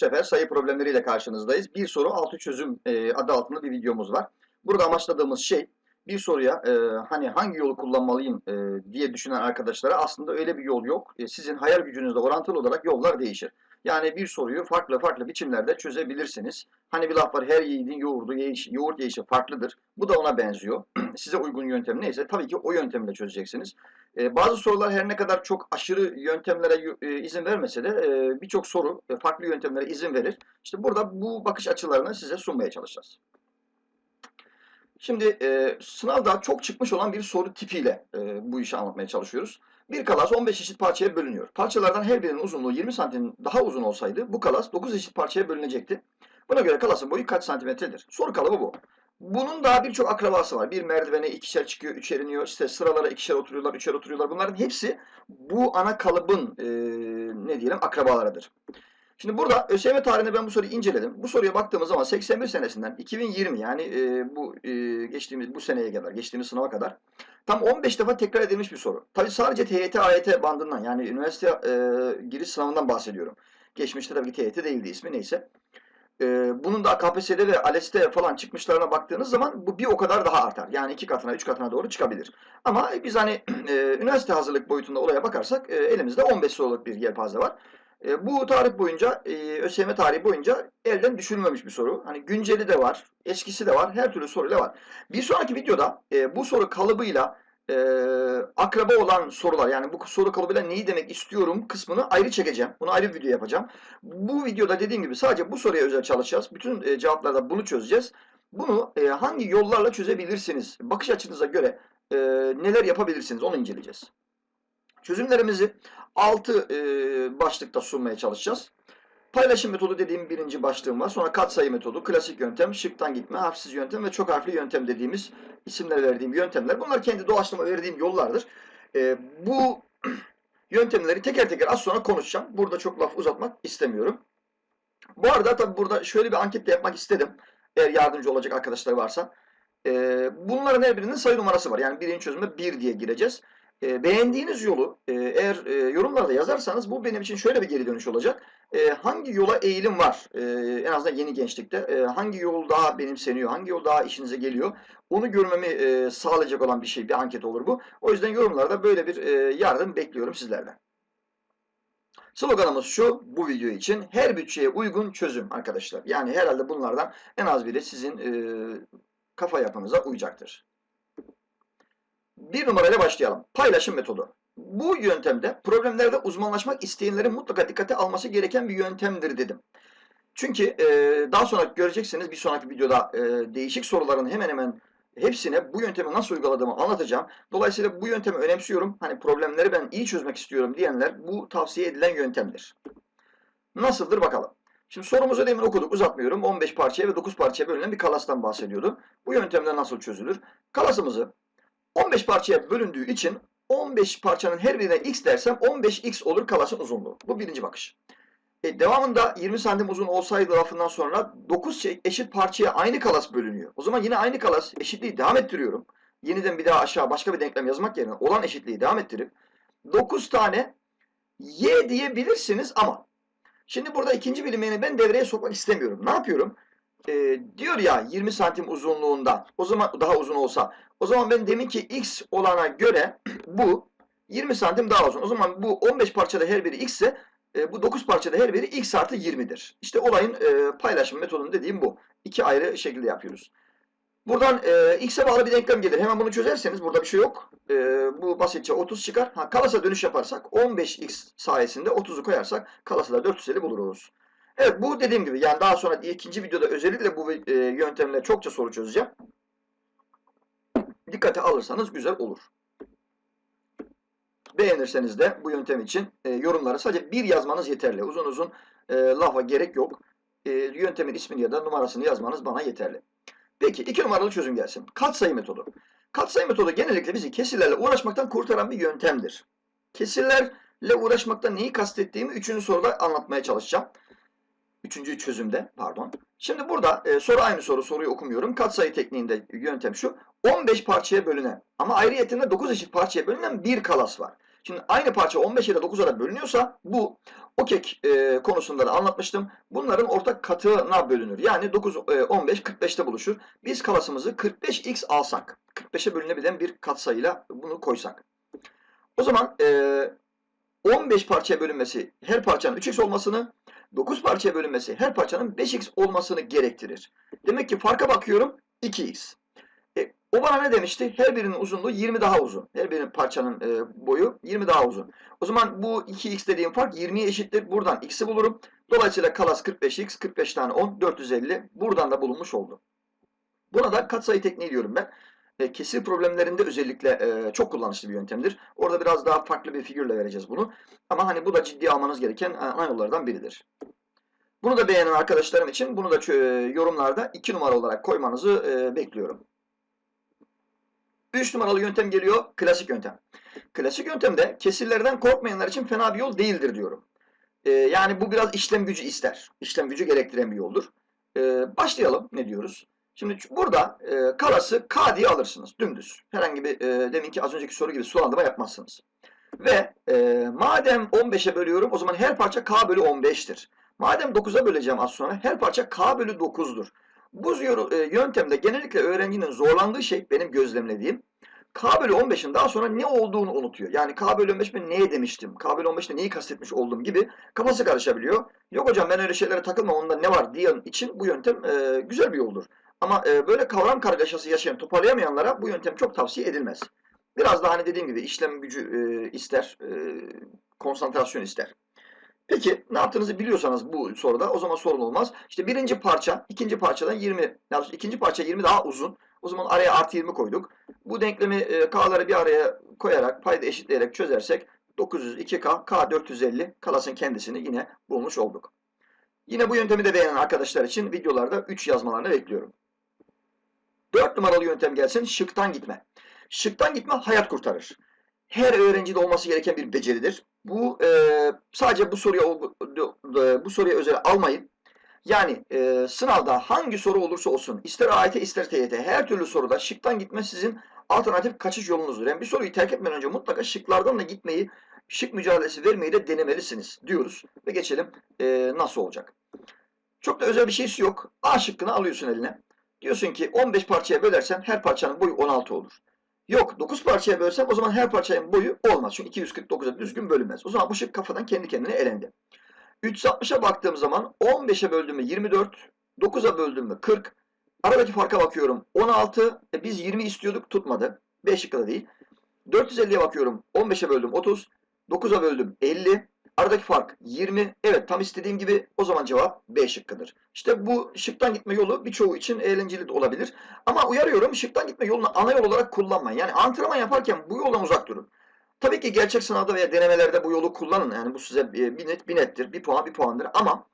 sefer sayı problemleriyle karşınızdayız. Bir soru altı çözüm e, adı altında bir videomuz var. Burada amaçladığımız şey bir soruya e, hani hangi yolu kullanmalıyım e, diye düşünen arkadaşlara aslında öyle bir yol yok. E, sizin hayal gücünüzle orantılı olarak yollar değişir. Yani bir soruyu farklı farklı biçimlerde çözebilirsiniz. Hani bir laf var her yiğidin yoğurdu, yeğiş, yoğurt yiyişi farklıdır. Bu da ona benziyor. Size uygun yöntem neyse tabii ki o yöntemle çözeceksiniz. E, bazı sorular her ne kadar çok aşırı yöntemlere e, izin vermese de e, birçok soru e, farklı yöntemlere izin verir. İşte burada bu bakış açılarını size sunmaya çalışacağız. Şimdi e, sınavda çok çıkmış olan bir soru tipiyle e, bu işi anlatmaya çalışıyoruz. Bir kalas 15 eşit parçaya bölünüyor. Parçalardan her birinin uzunluğu 20 santim daha uzun olsaydı bu kalas 9 eşit parçaya bölünecekti. Buna göre kalasın boyu kaç santimetredir? Soru kalıbı bu. Bunun daha birçok akrabası var. Bir merdivene ikişer çıkıyor, üçer iniyor. İşte sıralara ikişer oturuyorlar, üçer oturuyorlar. Bunların hepsi bu ana kalıbın e, ne diyelim akrabalarıdır. Şimdi burada ÖSYM tarihinde ben bu soruyu inceledim. Bu soruya baktığımız zaman 81 senesinden 2020 yani e, bu e, geçtiğimiz bu seneye kadar, geçtiğimiz sınava kadar tam 15 defa tekrar edilmiş bir soru. Tabii sadece TYT, AYT bandından yani üniversite e, giriş sınavından bahsediyorum. Geçmişte tabii TYT değildi ismi neyse. E, bunun da KPSS'de ve ALES'te falan çıkmışlarına baktığınız zaman bu bir o kadar daha artar. Yani iki katına, üç katına doğru çıkabilir. Ama biz hani e, üniversite hazırlık boyutunda olaya bakarsak e, elimizde 15 soruluk bir yelpaze var. E, bu tarih boyunca, e, ÖSYM tarihi boyunca elden düşürülmemiş bir soru. Hani günceli de var, eskisi de var, her türlü soruyla var. Bir sonraki videoda e, bu soru kalıbıyla e, akraba olan sorular, yani bu soru kalıbıyla neyi demek istiyorum kısmını ayrı çekeceğim. Bunu ayrı bir video yapacağım. Bu videoda dediğim gibi sadece bu soruya özel çalışacağız. Bütün e, cevaplarda bunu çözeceğiz. Bunu e, hangi yollarla çözebilirsiniz? Bakış açınıza göre e, neler yapabilirsiniz onu inceleyeceğiz. Çözümlerimizi 6 e, başlıkta sunmaya çalışacağız. Paylaşım metodu dediğim birinci başlığım var. Sonra katsayı metodu, klasik yöntem, şıktan gitme, harfsiz yöntem ve çok harfli yöntem dediğimiz isimler verdiğim yöntemler. Bunlar kendi doğaçlama verdiğim yollardır. E, bu yöntemleri teker teker az sonra konuşacağım. Burada çok laf uzatmak istemiyorum. Bu arada tabi burada şöyle bir anket de yapmak istedim. Eğer yardımcı olacak arkadaşlar varsa. E, bunların her birinin sayı numarası var. Yani birinci çözüme 1 diye gireceğiz. E, beğendiğiniz yolu e, eğer e, yorumlarda yazarsanız bu benim için şöyle bir geri dönüş olacak. E, hangi yola eğilim var e, en azından yeni gençlikte e, hangi yol daha benimseniyor, hangi yol daha işinize geliyor onu görmemi e, sağlayacak olan bir şey bir anket olur bu. O yüzden yorumlarda böyle bir e, yardım bekliyorum sizlerden. Sloganımız şu bu video için her bütçeye uygun çözüm arkadaşlar. Yani herhalde bunlardan en az biri sizin e, kafa yapınıza uyacaktır. Bir numarayla başlayalım. Paylaşım metodu. Bu yöntemde problemlerde uzmanlaşmak isteyenlerin mutlaka dikkate alması gereken bir yöntemdir dedim. Çünkü e, daha sonra göreceksiniz bir sonraki videoda e, değişik soruların hemen hemen hepsine bu yöntemi nasıl uyguladığımı anlatacağım. Dolayısıyla bu yöntemi önemsiyorum. Hani problemleri ben iyi çözmek istiyorum diyenler bu tavsiye edilen yöntemdir. Nasıldır bakalım. Şimdi sorumuzu demin okuduk uzatmıyorum. 15 parçaya ve 9 parçaya bölünen bir kalastan bahsediyordu. Bu yöntemde nasıl çözülür? Kalasımızı 15 parçaya bölündüğü için 15 parçanın her birine x dersem 15x olur kalasın uzunluğu. Bu birinci bakış. E, devamında 20 santim uzun olsaydı lafından sonra 9 şey eşit parçaya aynı kalas bölünüyor. O zaman yine aynı kalas eşitliği devam ettiriyorum. Yeniden bir daha aşağı başka bir denklem yazmak yerine olan eşitliği devam ettirip 9 tane y diyebilirsiniz ama şimdi burada ikinci bilinmeni ben devreye sokmak istemiyorum. Ne yapıyorum? e, diyor ya 20 santim uzunluğunda o zaman daha uzun olsa o zaman ben demin ki x olana göre bu 20 santim daha uzun. O zaman bu 15 parçada her biri x ise e, bu 9 parçada her biri x artı 20'dir. İşte olayın e, paylaşım metodunu dediğim bu. İki ayrı şekilde yapıyoruz. Buradan e, x'e bağlı bir denklem gelir. Hemen bunu çözerseniz burada bir şey yok. E, bu basitçe 30 çıkar. Ha, kalasa dönüş yaparsak 15x sayesinde 30'u koyarsak kalasa da 450 buluruz. Evet bu dediğim gibi yani daha sonra ikinci videoda özellikle bu e, yöntemle çokça soru çözeceğim. Dikkate alırsanız güzel olur. Beğenirseniz de bu yöntem için e, yorumlara sadece bir yazmanız yeterli. Uzun uzun e, lafa gerek yok. E, yöntemin ismini ya da numarasını yazmanız bana yeterli. Peki iki numaralı çözüm gelsin. Katsayı metodu. Katsayı metodu genellikle bizi kesirlerle uğraşmaktan kurtaran bir yöntemdir. Kesirlerle uğraşmaktan neyi kastettiğimi üçüncü soruda anlatmaya çalışacağım. Üçüncü çözümde pardon. Şimdi burada e, soru aynı soru soruyu okumuyorum. Katsayı tekniğinde yöntem şu. 15 parçaya bölünen ama ayrıyetinde 9 eşit parçaya bölünen bir kalas var. Şimdi aynı parça 15 ya da 9'a da bölünüyorsa bu okek e, konusunda da anlatmıştım. Bunların ortak katına bölünür. Yani 9, e, 15, 45'te buluşur. Biz kalasımızı 45x alsak, 45'e bölünebilen bir katsayıyla bunu koysak. O zaman e, 15 parçaya bölünmesi her parçanın 3x olmasını, 9 parçaya bölünmesi her parçanın 5x olmasını gerektirir. Demek ki farka bakıyorum 2x. E, o bana ne demişti? Her birinin uzunluğu 20 daha uzun. Her birinin parçanın e, boyu 20 daha uzun. O zaman bu 2x dediğim fark 20'ye eşittir. Buradan x'i bulurum. Dolayısıyla kalas 45x, 45 tane 10, 450. Buradan da bulunmuş oldu. Buna da katsayı tekniği diyorum ben. E, kesir problemlerinde özellikle e, çok kullanışlı bir yöntemdir. Orada biraz daha farklı bir figürle vereceğiz bunu. Ama hani bu da ciddi almanız gereken e, ana yollardan biridir. Bunu da beğenen arkadaşlarım için bunu da çö- yorumlarda 2 numara olarak koymanızı e, bekliyorum. 3 numaralı yöntem geliyor. Klasik yöntem. Klasik yöntemde kesirlerden korkmayanlar için fena bir yol değildir diyorum. E, yani bu biraz işlem gücü ister. İşlem gücü gerektiren bir yoldur. E, başlayalım. Ne diyoruz? Şimdi burada e, kalası K diye alırsınız. Dümdüz. Herhangi bir e, deminki az önceki soru gibi sulandırma yapmazsınız. Ve e, madem 15'e bölüyorum o zaman her parça K bölü 15'tir. Madem 9'a böleceğim az sonra her parça K bölü 9'dur. Bu e, yöntemde genellikle öğrencinin zorlandığı şey benim gözlemlediğim K bölü 15'in daha sonra ne olduğunu unutuyor. Yani K bölü 15 ben neye demiştim? K bölü 15'te neyi kastetmiş oldum gibi kafası karışabiliyor. Yok hocam ben öyle şeylere takılmam onda ne var diyen için bu yöntem e, güzel bir yoldur. Ama e, böyle kavram kargaşası yaşayan toparlayamayanlara bu yöntem çok tavsiye edilmez. Biraz daha hani dediğim gibi işlem gücü e, ister, e, konsantrasyon ister. Peki ne yaptığınızı biliyorsanız bu soruda o zaman sorun olmaz. İşte birinci parça ikinci parçadan 20, daha doğrusu ikinci parça 20 daha uzun. O zaman araya artı 20 koyduk. Bu denklemi e, K'ları bir araya koyarak payda eşitleyerek çözersek 902K, K 450 kalasın kendisini yine bulmuş olduk. Yine bu yöntemi de beğenen arkadaşlar için videolarda 3 yazmalarını bekliyorum. 4 numaralı yöntem gelsin şıktan gitme. Şıktan gitme hayat kurtarır. Her öğrencide olması gereken bir beceridir. Bu e, sadece bu soruya e, bu soruya özel almayın. Yani e, sınavda hangi soru olursa olsun ister AYT ister TYT her türlü soruda şıktan gitme sizin alternatif kaçış yolunuzdur. Yani bir soruyu terk etmeden önce mutlaka şıklardan da gitmeyi, şık mücadelesi vermeyi de denemelisiniz diyoruz. Ve geçelim e, nasıl olacak. Çok da özel bir şeysi yok. A şıkkını alıyorsun eline. Diyorsun ki 15 parçaya bölersen her parçanın boyu 16 olur. Yok 9 parçaya bölsem o zaman her parçanın boyu olmaz. Çünkü 249'a düzgün bölünmez. O zaman bu şık kafadan kendi kendine elendi. 360'a baktığım zaman 15'e böldüğümde 24, 9'a böldüğümde 40. Aradaki farka bakıyorum 16. E biz 20 istiyorduk tutmadı. 5 şıkkı da değil. 450'ye bakıyorum 15'e böldüm 30. 9'a böldüm 50. Aradaki fark 20. Evet tam istediğim gibi o zaman cevap B şıkkıdır. İşte bu şıktan gitme yolu birçoğu için eğlenceli de olabilir. Ama uyarıyorum şıktan gitme yolunu ana yol olarak kullanmayın. Yani antrenman yaparken bu yoldan uzak durun. Tabii ki gerçek sınavda veya denemelerde bu yolu kullanın. Yani bu size e, bir net bir nettir. Bir puan bir puandır. Ama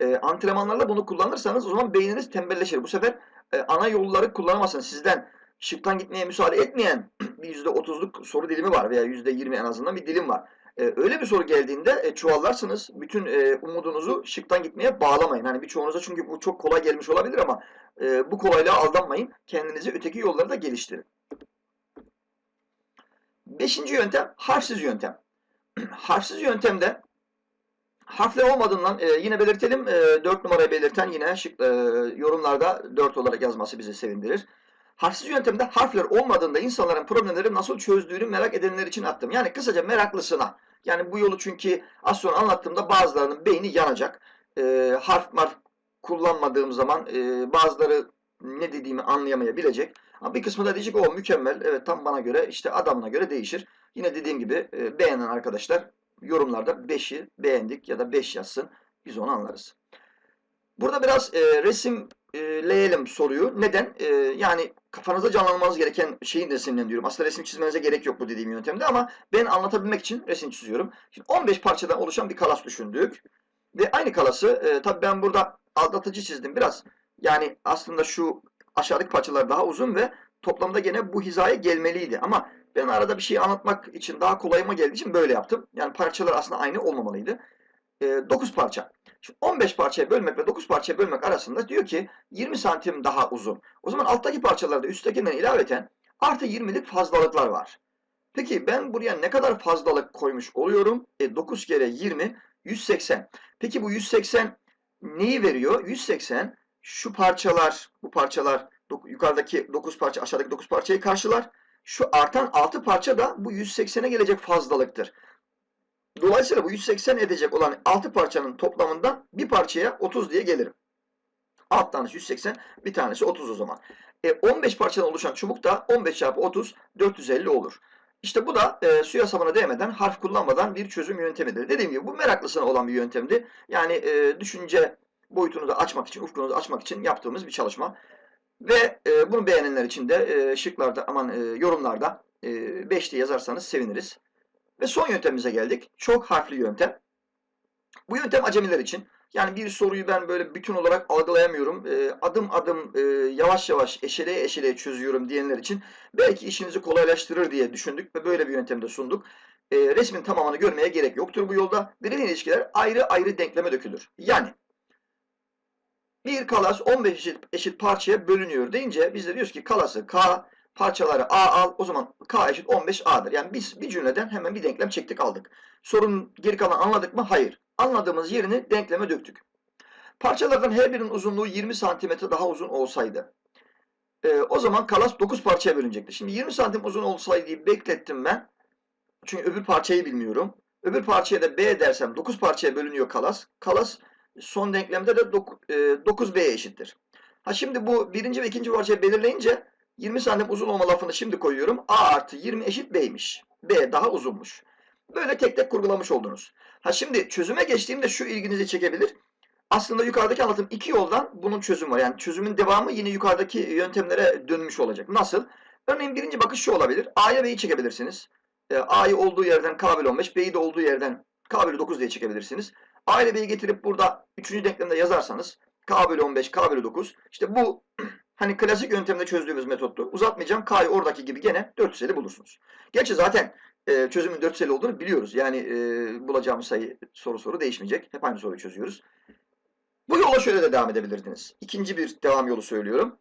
e, antrenmanlarla bunu kullanırsanız o zaman beyniniz tembelleşir. Bu sefer e, ana yolları kullanamazsınız. Sizden şıktan gitmeye müsaade etmeyen bir %30'luk soru dilimi var veya %20 en azından bir dilim var. E, öyle bir soru geldiğinde e, çuvallarsınız. Bütün e, umudunuzu şıktan gitmeye bağlamayın. Hani birçoğunuza çünkü bu çok kolay gelmiş olabilir ama e, bu kolaylığa aldanmayın. Kendinizi öteki yolları da geliştirin. Beşinci yöntem harfsiz yöntem. harfsiz yöntemde harfler olmadığından e, yine belirtelim. E, 4 numarayı belirten yine şık, e, yorumlarda 4 olarak yazması bizi sevindirir. Harfsiz yöntemde harfler olmadığında insanların problemleri nasıl çözdüğünü merak edenler için attım. Yani kısaca meraklısına. Yani bu yolu çünkü az sonra anlattığımda bazılarının beyni yanacak. E, harf marf kullanmadığım zaman e, bazıları ne dediğimi anlayamayabilecek. Ama bir kısmı da diyecek o mükemmel. Evet tam bana göre işte adamına göre değişir. Yine dediğim gibi e, beğenen arkadaşlar yorumlarda 5'i beğendik ya da 5 yazsın. Biz onu anlarız. Burada biraz e, resimleyelim soruyu. Neden? E, yani kafanızda canlanmanız gereken şeyin resimlendiriyorum. Aslında resim çizmenize gerek yok bu dediğim yöntemde ama ben anlatabilmek için resim çiziyorum. Şimdi 15 parçadan oluşan bir kalas düşündük. Ve aynı kalası e, tabii ben burada aldatıcı çizdim biraz. Yani aslında şu aşağıdaki parçalar daha uzun ve toplamda gene bu hizaya gelmeliydi. Ama ben arada bir şey anlatmak için daha kolayıma geldiği için böyle yaptım. Yani parçalar aslında aynı olmamalıydı. E, 9 parça. Şimdi 15 parçaya bölmek ve 9 parçaya bölmek arasında diyor ki 20 santim daha uzun. O zaman alttaki parçalarda üsttekinden ilaveten artı 20'lik fazlalıklar var. Peki ben buraya ne kadar fazlalık koymuş oluyorum? E, 9 kere 20, 180. Peki bu 180 neyi veriyor? 180 şu parçalar, bu parçalar yukarıdaki 9 parça, aşağıdaki 9 parçayı karşılar. Şu artan 6 parça da bu 180'e gelecek fazlalıktır. Dolayısıyla bu 180 edecek olan 6 parçanın toplamından bir parçaya 30 diye gelirim. Alt tanesi 180, bir tanesi 30 o zaman. E, 15 parçadan oluşan çubuk da 15 çarpı 30, 450 olur. İşte bu da e, suya sabuna değmeden, harf kullanmadan bir çözüm yöntemidir. Dediğim gibi bu meraklısına olan bir yöntemdi. Yani e, düşünce boyutunuzu açmak için, ufkunuzu açmak için yaptığımız bir çalışma. Ve e, bunu beğenenler için de e, şıklarda, aman e, yorumlarda e, 5 diye yazarsanız seviniriz. Ve son yöntemimize geldik. Çok harfli yöntem. Bu yöntem acemiler için. Yani bir soruyu ben böyle bütün olarak algılayamıyorum. e, adım adım e, yavaş yavaş eşeleye eşeleye çözüyorum diyenler için belki işinizi kolaylaştırır diye düşündük ve böyle bir yöntemde sunduk. E, resmin tamamını görmeye gerek yoktur bu yolda. Verilen ilişkiler ayrı ayrı denkleme dökülür. Yani bir kalas 15 eşit, eşit parçaya bölünüyor deyince biz de diyoruz ki kalası K, parçaları A al. O zaman K eşit 15A'dır. Yani biz bir cümleden hemen bir denklem çektik aldık. Sorunun geri kalan anladık mı? Hayır. Anladığımız yerini denkleme döktük. Parçalardan her birinin uzunluğu 20 santimetre daha uzun olsaydı. e, o zaman kalas 9 parçaya bölünecekti. Şimdi 20 santim uzun olsaydı beklettim ben. Çünkü öbür parçayı bilmiyorum. Öbür parçaya da B dersem 9 parçaya bölünüyor kalas. Kalas son denklemde de dok- e, 9B'ye eşittir. Ha şimdi bu birinci ve ikinci parçayı belirleyince 20 santim uzun olma lafını şimdi koyuyorum. A artı 20 eşit B'ymiş. B daha uzunmuş. Böyle tek tek kurgulamış oldunuz. Ha şimdi çözüme geçtiğimde şu ilginizi çekebilir. Aslında yukarıdaki anlatım iki yoldan bunun çözümü var. Yani çözümün devamı yine yukarıdaki yöntemlere dönmüş olacak. Nasıl? Örneğin birinci bakış şu olabilir. A'ya B'yi çekebilirsiniz. E, A'yı olduğu yerden K bölü 15, B'yi de olduğu yerden K bölü 9 diye çekebilirsiniz. A ile B'yi getirip burada üçüncü denklemde yazarsanız K bölü 15, K bölü 9. İşte bu hani klasik yöntemde çözdüğümüz metottu. Uzatmayacağım. K'yı oradaki gibi gene 450 bulursunuz. Gerçi zaten e, çözümün 450 olduğunu biliyoruz. Yani e, bulacağımız sayı soru soru değişmeyecek. Hep aynı soruyu çözüyoruz. Bu yola şöyle de devam edebilirdiniz. İkinci bir devam yolu söylüyorum.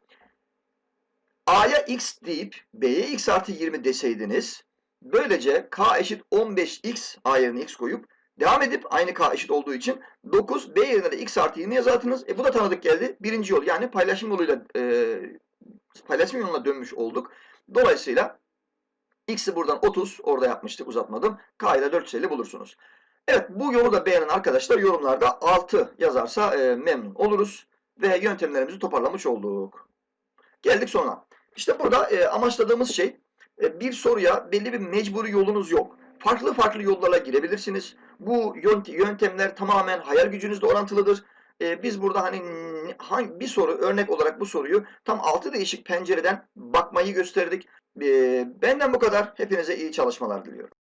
A'ya x deyip B'ye x artı 20 deseydiniz böylece k eşit 15x A x koyup devam edip aynı k eşit olduğu için 9 B yerine de x artı 20 yazardınız. E bu da tanıdık geldi. Birinci yol yani paylaşım yoluyla e, paylaşım yoluna dönmüş olduk. Dolayısıyla x'i buradan 30 orada yapmıştık uzatmadım. K'yı da 450 bulursunuz. Evet bu yolu da beğenen arkadaşlar yorumlarda 6 yazarsa e, memnun oluruz. Ve yöntemlerimizi toparlamış olduk. Geldik sona. İşte burada e, amaçladığımız şey e, bir soruya belli bir mecburi yolunuz yok. Farklı farklı yollarla girebilirsiniz. Bu yönt- yöntemler tamamen hayal gücünüzle orantılıdır. E, biz burada hani bir soru örnek olarak bu soruyu tam 6 değişik pencereden bakmayı gösterdik. E, benden bu kadar. Hepinize iyi çalışmalar diliyorum.